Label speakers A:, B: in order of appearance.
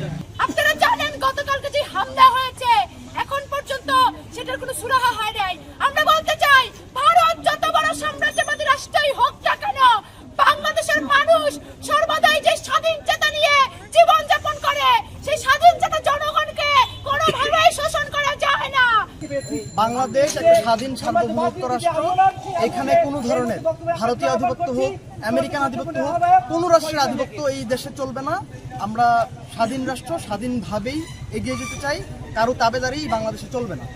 A: Bye.
B: Bangladesh একটা স্বাধীন সার্বভৌমত্ব রাষ্ট্র। এখানে কোনো ধরনের ভারতীয় আধিপত্য হোক, আমেরিকান আধিপত্য হোক, কোনো রাষ্ট্রের আধিপত্য এই দেশে চলবে না। আমরা স্বাধীন রাষ্ট্র, স্বাধীনভাবেই এগিয়ে যেতে চাই। কারও তাবেদারি বাংলাদেশে চলবে না।